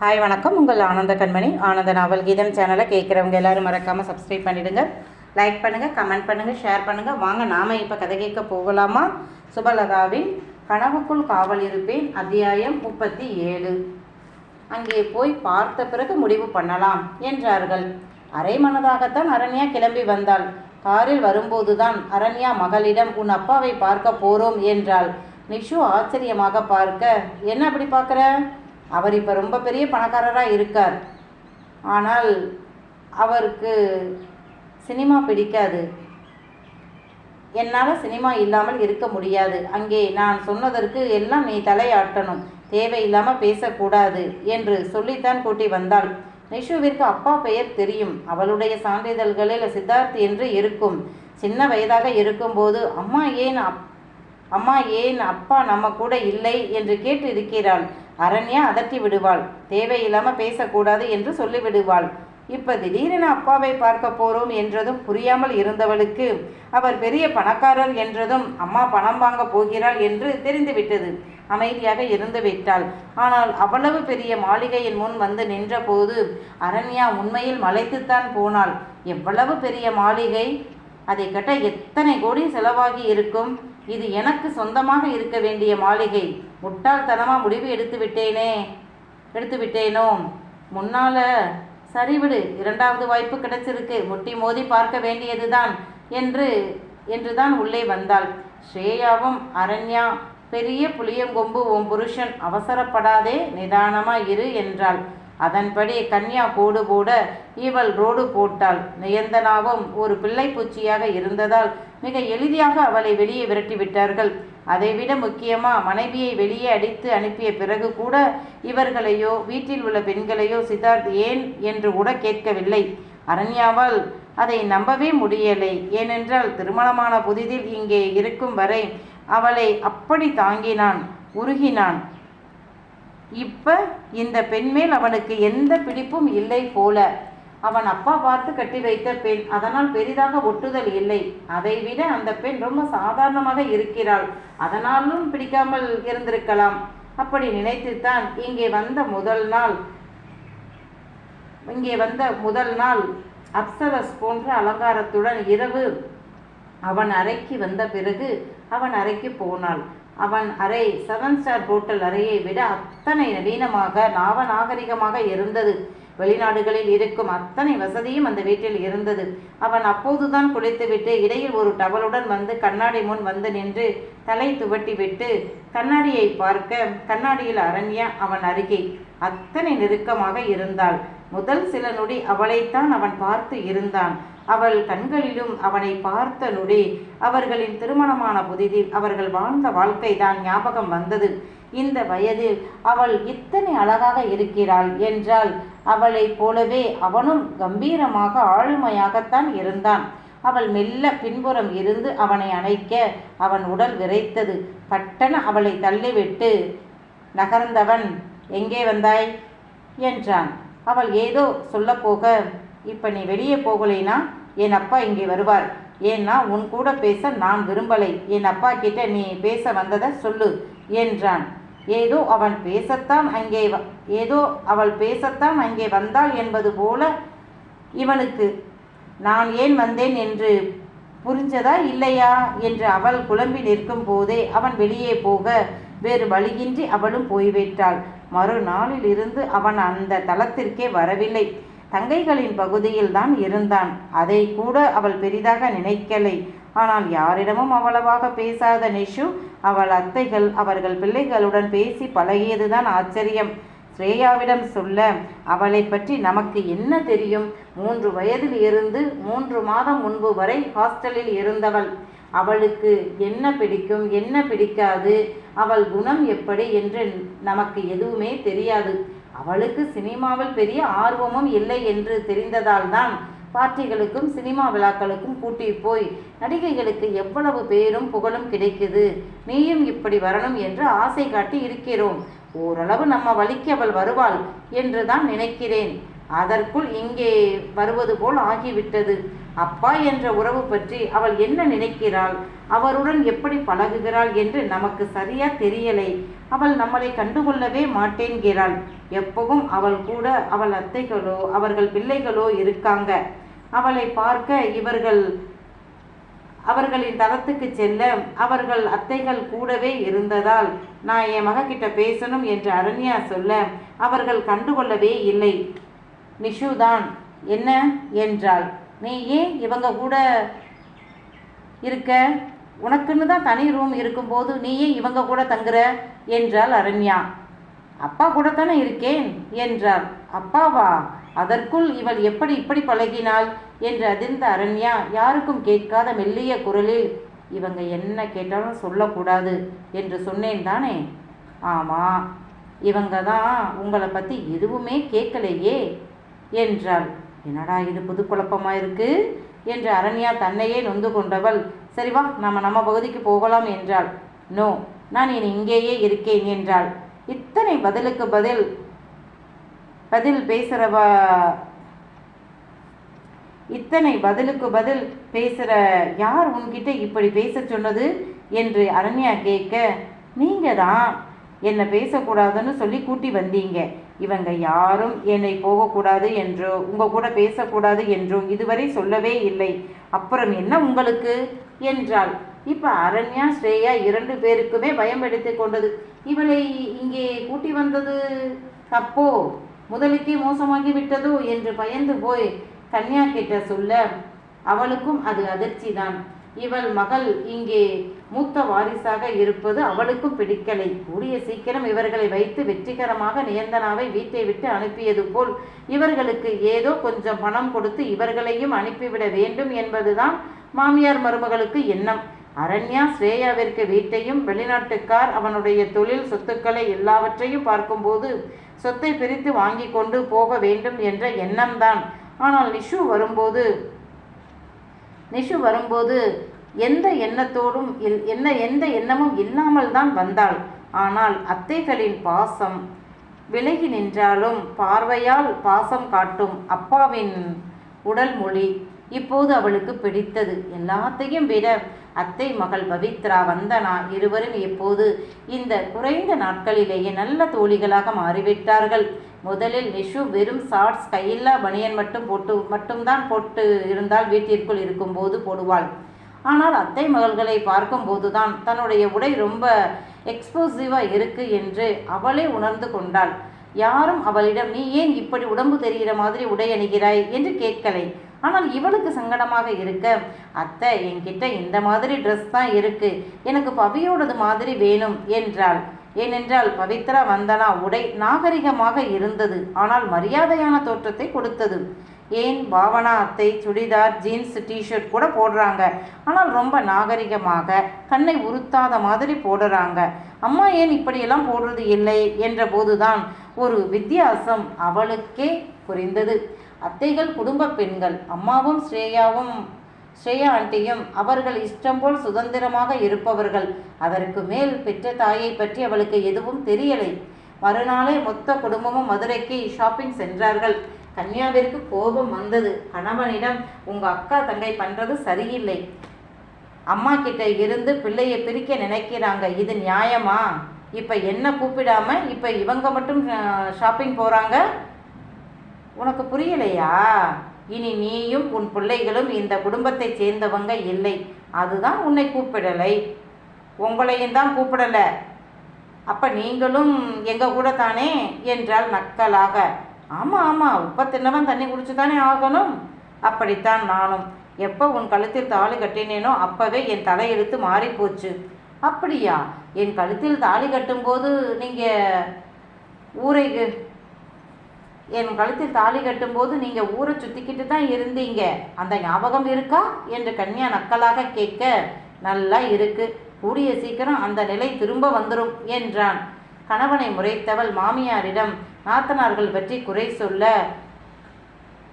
Hi வணக்கம். உங்கள் ஆனந்த கண்மணி. ஆனந்த நாவல் கீதம் சேனலை கேட்குறவங்க எல்லோரும் மறக்காமல் சப்ஸ்கிரைப் பண்ணிவிடுங்க லைக் பண்ணுங்கள் கமெண்ட் பண்ணுங்கள் ஷேர் பண்ணுங்கள் வாங்க நாம் இப்போ கதை கேட்க போகலாமா? சுபலதாவின் கனவுக்குள் காவல் இருப்பேன். அத்தியாயம் முப்பத்தி ஏழு. அங்கே போய் பார்த்த பிறகு முடிவு பண்ணலாம் என்றார்கள். அரை மனதாகத்தான் அரண்யா கிளம்பி வந்தாள். காரில் வரும்போதுதான் அரண்யா மகளிடம் உன் அப்பாவை பார்க்க போகிறோம் என்றாள். நிஷு ஆச்சரியமாக பார்க்க என்ன அப்படி பார்க்குற? அவர் இப்போ ரொம்ப பெரிய பணக்காரராக இருக்கார். ஆனால் அவருக்கு சினிமா பிடிக்காது. என்னால் சினிமா இல்லாமல் இருக்க முடியாது. அங்கே நான் சொன்னதற்கு எல்லாம் நீ தலையாட்டணும். தேவையில்லாமல் பேசக்கூடாது என்று சொல்லித்தான் கூட்டி வந்தாள். நிஷுவிற்கு அப்பா பெயர் தெரியும். அவளுடைய சான்றிதழ்களில் சித்தார்த் என்று இருக்கும். சின்ன வயதாக இருக்கும்போது அம்மா ஏன் அப் அம்மா ஏன் அப்பா நம்ம கூட இல்லை? என்று கேட்டு இருக்கிறாள் அரண்யா அதட்டி விடுவாள். தேவையில்லாமல் பேசக்கூடாது என்று சொல்லிவிடுவாள். இப்ப திடீரென அப்பாவை பார்க்க போறோம் என்றதும் புரியாமல் இருந்தவளுக்கு அவர் பெரிய பணக்காரர் என்றதும் அம்மா பணம் வாங்க போகிறாள் என்று தெரிந்துவிட்டது. அமைதியாக இருந்து விட்டாள். ஆனால் அவ்வளவு பெரிய மாளிகையின் முன் வந்து நின்றபோது அரண்யா உண்மையில் மலைத்துத்தான் போனாள். எவ்வளவு பெரிய மாளிகை? அதை கட்ட எத்தனை கோடி செலவாகி இருக்கும்? இது எனக்கு சொந்தமாக இருக்க வேண்டிய மாளிகை. முட்டாள்தனமாக முடிவு எடுத்து விட்டேனே. எடுத்து விட்டேனோ? முன்னால சரிவிடு இரண்டாவது வாய்ப்பு கிடைச்சிருக்கு. முட்டி மோதி பார்க்க வேண்டியதுதான் என்று என்று தான் உள்ளே வந்தாள். ஸ்ரேயாவும் அரண்யா பெரிய புளியங்கொம்பு உன் புருஷன் அவசரப்படாதே நிதானமாக இரு என்றாள். அதன்படி கன்யா கோடு போட இவள் ரோடு போட்டாள். நியந்தனாவும் ஒரு பிள்ளை பூச்சியாக இருந்ததால் மிக எளிதாக அவளை வெளியே விரட்டி விட்டார்கள் அதைவிட முக்கியமாக மனைவியை வெளியே அடித்து அனுப்பிய பிறகு கூட இவர்களையோ வீட்டில் உள்ள பெண்களையோ சித்தார்த் ஏன் என்று கூட கேட்கவில்லை. அரண்யாவால் அதை நம்பவே முடியலை. ஏனென்றால் திருமணமான புதிதில் இங்கே இருக்கும் வரை அவளை அப்படி தாங்கினான் உருகினான். இப்போ இந்த பெண்மேல் அவனுக்கு எந்த பிடிப்பும் இல்லை போல. அவன் அப்பா பார்த்து கட்டி வைத்த பெண் அதனால் பெரிதாக ஒட்டுதல் இல்லை. அதைவிட அந்த பெண் ரொம்ப சாதாரணமாக இருக்கிறாள். அதனாலும் பிடிக்காமல் இருந்திருக்கலாம். அப்படி நினைத்துத்தான் இங்கே வந்த முதல் நாள். இங்கே வந்த முதல் நாள். அப்சரஸ் போன்ற அலங்காரத்துடன் இரவு. அவன் அறைக்கு வந்த பிறகு அவன் அறைக்கு போனாள். அவன் அறை செவன் ஸ்டார் ஹோட்டல் அறையை விட அத்தனை நவீனமாக நாவநாகரிகமாக இருந்தது. வெளிநாடுகளில் இருக்கும் அத்தனை வசதியும் அந்த வீட்டில் இருந்தது. அவன் அப்போதுதான் குளித்துவிட்டு இடையில் ஒரு டவலுடன் வந்து கண்ணாடி முன் வந்து நின்று தலை துவட்டி விட்டு கண்ணாடியை பார்க்க கண்ணாடியில் அரண்யா அவன் அருகே அத்தனை நெருக்கமாக இருந்தாள். முதல் சில நொடி அவளைத்தான் அவன் பார்த்து இருந்தான். அவள் கண்களிலும் அவனை பார்த்த நொடி அவர்களின் திருமணமான புதிதில் அவர்கள் வாழ்ந்த வாழ்க்கைதான் ஞாபகம் வந்தது. இந்த வயதில் அவள் இத்தனை அழகாக இருக்கிறாள் என்றால் அவளைப் போலவே அவனும் கம்பீரமாக ஆளுமையாகத்தான் இருந்தான். அவள் மெல்ல பின்புறம் இருந்து அவனை அணைக்க அவன் உடல் விரைத்தது. பட்டன அவளை தள்ளிவிட்டு நகர்ந்தவன் எங்கே வந்தாய்? என்றான். அவள் ஏதோ சொல்லப்போக இப்போ நீ வெளியே போகலைனா என் அப்பா இங்கே வருவார். ஏன்னா உன் கூட பேச நான் விரும்பலை. என் அப்பா கிட்ட நீ பேச வந்ததை சொல்லு என்றான். ஏதோ அவன் பேசத்தான் அங்கே ஏதோ அவள் பேசத்தான் அங்கே வந்தாள் என்பது போல இவனுக்கு நான் ஏன் வந்தேன் என்று புரிஞ்சதா இல்லையா? என்று அவள் குழம்பி நிற்கும் போதே அவன் வெளியே போக வேறு வழியின்றி அவளும் போய்விட்டாள் மறுநாளில் இருந்து அவன் அந்த தளத்திற்கே வரவில்லை. தங்கைகளின் பகுதியில் தான் இருந்தான். அதை கூட அவள் பெரிதாக நினைக்கலை. ஆனால் யாரிடமும் அவ்வளவாக பேசாத நிஷு அவள் அத்தைகள் அவர்கள் பிள்ளைகளுடன் பேசி பழகியதுதான் ஆச்சரியம். ஸ்ரேயாவிடம் சொல்ல அவளை பற்றி நமக்கு என்ன தெரியும்? மூன்று வயதில் இருந்து மூன்று மாதம் முன்பு வரை ஹாஸ்டலில் இருந்தவள். அவளுக்கு என்ன பிடிக்கும் என்ன பிடிக்காது அவள் குணம் எப்படி என்று நமக்கு எதுவுமே தெரியாது. அவளுக்கு சினிமாவில் பெரிய ஆர்வமும் இல்லை என்று தெரிந்ததால் தான் பார்ட்டிகளுக்கும் சினிமா விழாக்களுக்கும் கூட்டி போய் நடிகைகளுக்கு எவ்வளவு பேரும் புகழும் கிடைக்குது. நீயும் இப்படி வரணும் என்று ஆசை காட்டி இருக்கிறோம். ஓரளவு நம்ம வழிக்கு அவள் வருவாள் என்று தான் நினைக்கிறேன். அதற்குள் இங்கே வருவது போல் ஆகிவிட்டது. அப்பா என்ற உறவு பற்றி அவள் என்ன நினைக்கிறாள்? அவருடன் எப்படி பழகுகிறாள் என்று நமக்கு சரியா தெரியலை. அவள் நம்மளை கண்டுகொள்ளவே மாட்டேன்கிறாள் எப்பவும் அவள் கூட அவள் அத்தைகளோ அவர்கள் பிள்ளைகளோ இருக்காங்க. அவளை பார்க்க இவர்கள் அவர்களின் தளத்துக்கு செல்ல அவர்கள் அத்தைகள் கூடவே இருந்ததால் நான் என் மகக்கிட்ட பேசணும் என்று அரண்யா சொல்ல அவர்கள் கண்டுகொள்ளவே இல்லை. நிஷுதான் என்ன என்றாள். நீ ஏன் இவங்க கூட இருக்க? உனக்குன்னு தான் தனி ரூம் இருக்கும்போது நீ ஏன் இவங்க கூட தங்குற? என்றாள் அரண்யா. அப்பா கூட தானே இருக்கேன் என்றார் அப்பாவா? அதற்குள் இவள் எப்படி இப்படி பழகினாள்? என்று அதிர்ந்த அரண்யா யாருக்கும் கேட்காத மெல்லிய குரலில் இவங்க என்ன கேட்டாலும் சொல்லக்கூடாது என்று சொன்னேன் தானே? ஆமாம் இவங்க தான் உங்களை பற்றி எதுவுமே கேட்கலையே. என்றாள். என்னடா இது? புது குழப்பமா இருக்கு? என்று அரண்யா தன்னையே நொந்து கொண்டவள். சரி வா நம்ம நம்ம பகுதிக்கு போகலாம் என்றாள். நோ நான் இனி இங்கேயே இருக்கேன் என்றாள். இத்தனை பதிலுக்கு பதில் பதில் பேசுகிறவ இத்தனை பதிலுக்கு பதில் பேசுகிற யார் உன்கிட்ட இப்படி பேச சொன்னது? என்று அரண்யா கேட்க நீங்கள் தான் என்னை பேசக்கூடாதுன்னு சொல்லி கூட்டி வந்தீங்க. இவங்க யாரும் என்னை போகக்கூடாது என்றோ உங்கள் கூட பேசக்கூடாது என்றோ இதுவரை சொல்லவே இல்லை. அப்புறம் என்ன உங்களுக்கு? என்றாள். இப்போ அரண்யா ஸ்ரேயா இரண்டு பேருக்குமே பயம் எடுத்து கொண்டது. இவளை இங்கே கூட்டி வந்தது தப்போ? முதலுக்கே மோசமாகி விட்டதோ என்று பயந்து போய் கன்யா கிட்ட சொல்ல அவளுக்கும் அது அதிர்ச்சி தான் இவள் மகள் இங்கே மூத்த வாரிசாக இருப்பது அவளுக்கும் பிடிக்கலை. கூடிய சீக்கிரம் இவர்களை வைத்து வெற்றிகரமாக நியந்தனாவை வீட்டை விட்டு அனுப்பியது போல் இவர்களுக்கு ஏதோ கொஞ்சம் பணம் கொடுத்து இவர்களையும் அனுப்பிவிட வேண்டும் என்பதுதான் மாமியார் மருமகளுக்கு எண்ணம். அரண்யா ஸ்ரேயாவிற்கு வீட்டையும் வெளிநாட்டுக்கார் அவனுடைய தொழில் சொத்துக்களை எல்லாவற்றையும் பார்க்கும்போது சொத்தை பிரித்து வாங்கி கொண்டு போக வேண்டும் என்ற எண்ணம்தான். ஆனால் நிஷு வரும்போது நிஷு வரும்போது எந்த எண்ணத்தோடும் என்ன எந்த எண்ணமும் இல்லாமல் தான் வந்தாள். ஆனால் அத்தைகளின் பாசம் விலகி நின்றாலும் பார்வையால் பாசம் காட்டும் அப்பாவின் உடல் மொழி இப்போது அவளுக்கு பிடித்தது. எல்லாத்தையும் விட அத்தை மகள் பவித்ரா வந்தனா இருவரும் இப்போது இந்த குறைந்த நாட்களிலேயே நல்ல தோழிகளாக மாறிவிட்டார்கள். முதலில் நிஷு வெறும் ஷார்ட்ஸ் கையில்லா பனியன் மட்டும் போட்டு மட்டும்தான் போட்டு இருந்தால் வீட்டிற்குள் இருக்கும்போது போடுவாள். ஆனால் அத்தை மகள்களை பார்க்கும்போதுதான் தன்னுடைய உடை ரொம்ப எக்ஸ்ப்ளோசிவாக இருக்கு என்று அவளே உணர்ந்து கொண்டாள். யாரும் அவளிடம் நீ ஏன் இப்படி உடம்பு தெரிகிற மாதிரி உடை அணிகிறாய்? என்று கேட்கலை. ஆனால் இவளுக்கு சங்கடமாக இருக்க அத்தை என்கிட்ட இந்த மாதிரி ட்ரெஸ் தான் இருக்கு. எனக்கு பவியோடது மாதிரி வேணும் என்றாள். ஏனென்றால் பவித்ரா வந்தனா உடை நாகரிகமாக இருந்தது. ஆனால் மரியாதையான தோற்றத்தை கொடுத்தது. ஏன் பாவனா அத்தை சுடிதார் ஜீன்ஸ் டிஷர்ட் கூட போடுறாங்க. ஆனால் ரொம்ப நாகரிகமாக கண்ணை உறுத்தாத மாதிரி போடுறாங்க. அம்மா ஏன் இப்படியெல்லாம் போடுறது இல்லை? என்ற போதுதான் ஒரு வித்தியாசம் அவளுக்கே புரிந்தது. அத்தைகள் குடும்ப பெண்கள். அம்மாவும் ஸ்ரேயாவும் ஸ்ரேயா ஆண்டியும் அவர்கள் இஷ்டம் போல் சுதந்திரமாக இருப்பவர்கள். அதற்கு மேல் பெற்ற தாயை பற்றி அவளுக்கு எதுவும் தெரியலை. மறுநாளே மொத்த குடும்பமும் மதுரைக்கு ஷாப்பிங் சென்றார்கள். கன்யாவிற்கு கோபம் வந்தது. கணவனிடம் உங்க அக்கா தங்கை பண்றது சரியில்லை. அம்மா கிட்ட இருந்து பிள்ளையை பிரிக்க நினைக்கிறாங்க. இது நியாயமா? இப்ப என்ன கூப்பிடாம இப்ப இவங்க மட்டும் ஷாப்பிங் போறாங்க? உனக்கு புரியலையா? இனி நீயும் உன் பிள்ளைகளும் இந்த குடும்பத்தை சேர்ந்தவங்க இல்லை. அதுதான் உன்னை கூப்பிடலை. உங்களையும் தான் கூப்பிடல. அப்ப நீங்களும் எங்க கூட தானே? என்றால் நக்கலாக. ஆமாம் ஆமாம் உப்பை தின்னவன் தண்ணி குடிச்சு தானே ஆகணும். அப்படித்தான் நானும். எப்போ உன் கழுத்தில் தாலி கட்டினேனோ அப்போவே என் தலையெழுத்து மாறிப்போச்சு. அப்படியா? என் கழுத்தில் தாலி கட்டும்போது நீங்கள் ஊரை என் கழுத்தில் தாலி கட்டும்போது நீங்கள் ஊரை சுற்றிக்கிட்டு தான் இருந்தீங்க. அந்த ஞாபகம் இருக்கா? என்று கன்யா நக்கலாக கேட்க நல்லா இருக்கு. கூடிய சீக்கிரம் அந்த நிலை திரும்ப வந்துடும் என்றான். கணவனை முறைத்தவள் மாமியாரிடம் நாத்தனார்கள் பற்றி குறை சொல்ல.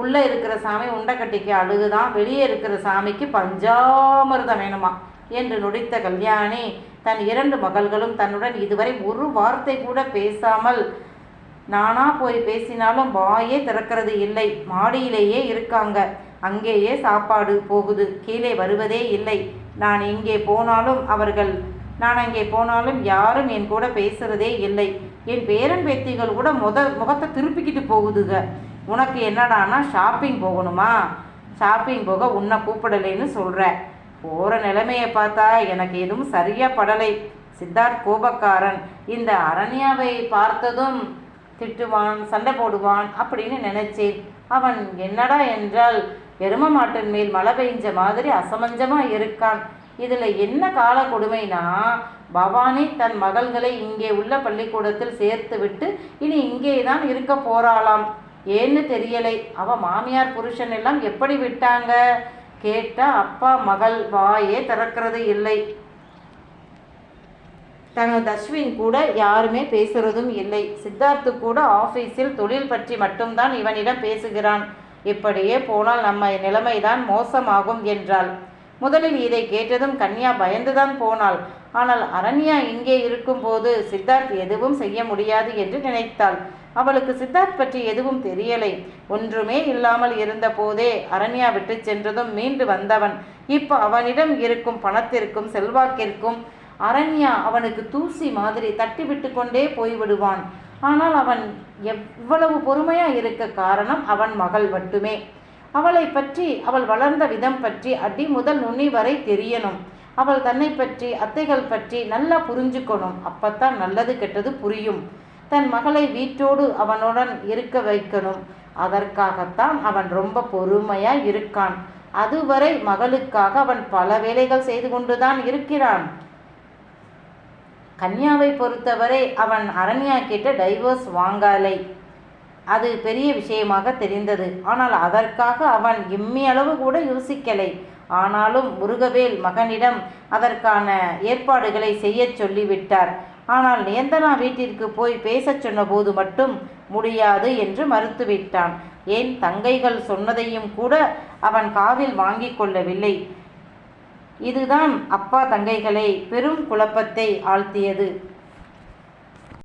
உள்ளே இருக்கிற சாமி உண்டக்கட்டிக்கு அழுகுதான். வெளியே இருக்கிற சாமிக்கு பஞ்சாமிர்தம் வேணுமா? என்று நுடித்த கல்யாணி தன் இரண்டு மகள்களும் தன்னுடன் இதுவரை ஒரு வார்த்தை கூட பேசாமல் நானா போய் பேசினாலும் வாயே திறக்கிறது இல்லை. மாடியிலேயே இருக்காங்க. அங்கேயே சாப்பாடு போகுது. கீழே வருவதே இல்லை. நான் இங்கே போனாலும் அவர்கள் நான் அங்கே போனாலும் யாரும் என் கூட பேசுறதே இல்லை. என் பேரன் பேத்திகள் கூட முத முகத்தை திருப்பிக்கிட்டு போகுதுங்க உனக்கு என்னடானா ஷாப்பிங் போகணுமா? ஷாப்பிங் போக உன்னை கூப்பிடலைன்னு சொல்கிற போகிற நிலைமையை பார்த்தா எனக்கு எதுவும் சரியாக படலை. சித்தார்த் கோபக்காரன். இந்த அரண்யாவை பார்த்ததும் திட்டுவான் சண்டை போடுவான் அப்படின்னு நினைச்சேன். அவன் என்னடா என்றால் எரும மாட்டின் மேல் மழை பெஞ்ச மாதிரி அசமஞ்சமாக இருக்கான். இதில் என்ன கால கொடுமைனா பவானி தன் மகள்களை இங்கே உள்ள பள்ளிக்கூடத்தில் சேர்த்து விட்டு இனி இங்கே தான் இருக்க போறாளாம். ஏன்னு தெரியலை. அவ மாமியார் புருஷன் எல்லாம் எப்படி விட்டாங்க? கேட்டால் அப்பா மகள் வாயே திறக்கிறது இல்லை. தனது அஸ்வின் கூட யாருமே பேசுறதும் இல்லை. சித்தார்த்து கூட ஆபீஸில் தொழில் பற்றி மட்டும்தான் இவனிடம் பேசுகிறான். இப்படியே போனால் நம்ம நிலைமைதான் மோசமாகும் என்றாள். முதலில் இதை கேட்டதும் கன்யா பயந்துதான் போனாள். ஆனால் அரண்யா இங்கே இருக்கும்போது சித்தார்த் எதுவும் செய்ய முடியாது என்று நினைத்தாள். அவளுக்கு சித்தார்த் பற்றி எதுவும் தெரியலை. ஒன்றுமே இல்லாமல் இருந்த போதே அரண்யா விட்டு சென்றதும் மீண்டு வந்தவன். இப்போ அவனிடம் இருக்கும் பணத்திற்கும் செல்வாக்கிற்கும் அரண்யா அவனுக்கு தூசி மாதிரி தட்டிவிட்டு கொண்டே போய்விடுவான் ஆனால் அவன் எவ்வளவு பொறுமையா இருக்க காரணம் அவன் மகள் மட்டுமே. அவளை பற்றி அவள் வளர்ந்த விதம் பற்றி அடி முதல் நுனி வரை தெரியணும். அவள் தன்னை பற்றி அத்தைகள் பற்றி நல்லா புரிஞ்சுக்கணும். அப்பத்தான் நல்லது கெட்டது புரியும். தன் மகளை வீட்டோடு அவனுடன் இருக்க வைக்கணும். அதற்காகத்தான் அவன் ரொம்ப பொறுமையாக இருக்கான். அதுவரை மகளுக்காக அவன் பல வேலைகள் செய்து கொண்டுதான் இருக்கிறான். கன்யாவை பொறுத்தவரை அவன் அரண்யா கிட்ட டைவர்ஸ் வாங்கலை. அது பெரிய விஷயமாக தெரிந்தது. ஆனால் அதற்காக அவன் இம்மி அளவு கூட யோசிக்கலை. ஆனாலும் முருகவேல் மகனிடம் அதற்கான ஏற்பாடுகளை செய்யச் சொல்லிவிட்டார். ஆனால் நேந்தனா வீட்டிற்கு போய் பேசச் சொன்னபோது மட்டும் முடியாது என்று மறுத்துவிட்டான். ஏன் தங்கைகள் சொன்னதையும் கூட அவன் காதில் வாங்கிக் கொள்ளவில்லை. இதுதான் அப்பா தங்கைகளை பெரும் குழப்பத்தை ஆழ்த்தியது.